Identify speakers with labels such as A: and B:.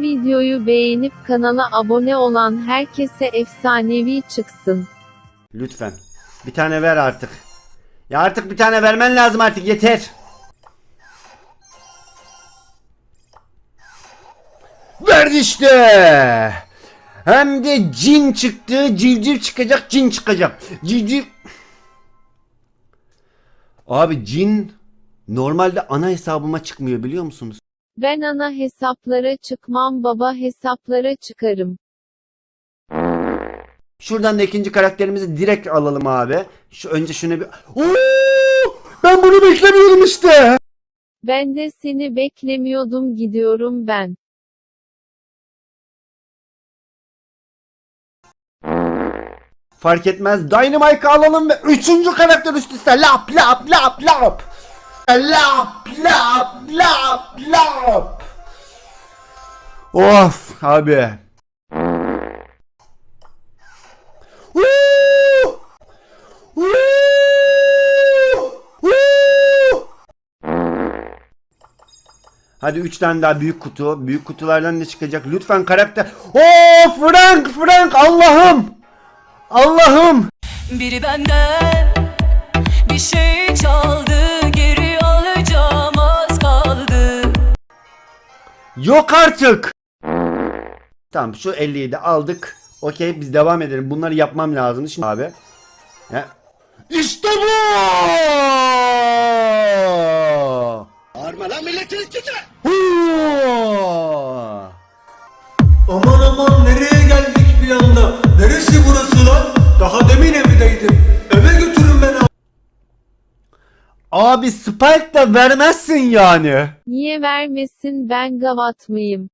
A: videoyu beğenip kanala abone olan herkese efsanevi çıksın.
B: Lütfen. Bir tane ver artık. Ya artık bir tane vermen lazım artık yeter. Verdi işte. Hem de cin çıktı, civciv çıkacak, cin çıkacak. Civciv... Abi cin normalde ana hesabıma çıkmıyor biliyor musunuz?
A: Ben ana hesaplara çıkmam baba hesaplara çıkarım.
B: Şuradan da ikinci karakterimizi direkt alalım abi. Şu önce şunu bir... Oo! Ben bunu beklemiyordum işte.
A: Ben de seni beklemiyordum gidiyorum ben.
B: Fark etmez. Dynamite'ı alalım ve üçüncü karakter üst üste. Lap lap lap lap. Lap lap lap lap. Of abi. Hadi 3 tane daha büyük kutu. Büyük kutulardan ne çıkacak? Lütfen karakter. Oo Frank Frank Allah'ım. Allah'ım.
C: Biri benden bir şey çaldı
B: Yok artık. Tamam şu 50'yi de aldık. Okey biz devam edelim. Bunları yapmam lazım şimdi abi. Ya. İşte bu!
D: Bağırma lan milletin.
B: Huu!
E: Aman aman nereye geldik bir anda? Neresi burası lan? Daha demin
B: Abi Spike da vermezsin yani.
A: Niye vermesin ben gavat mıyım?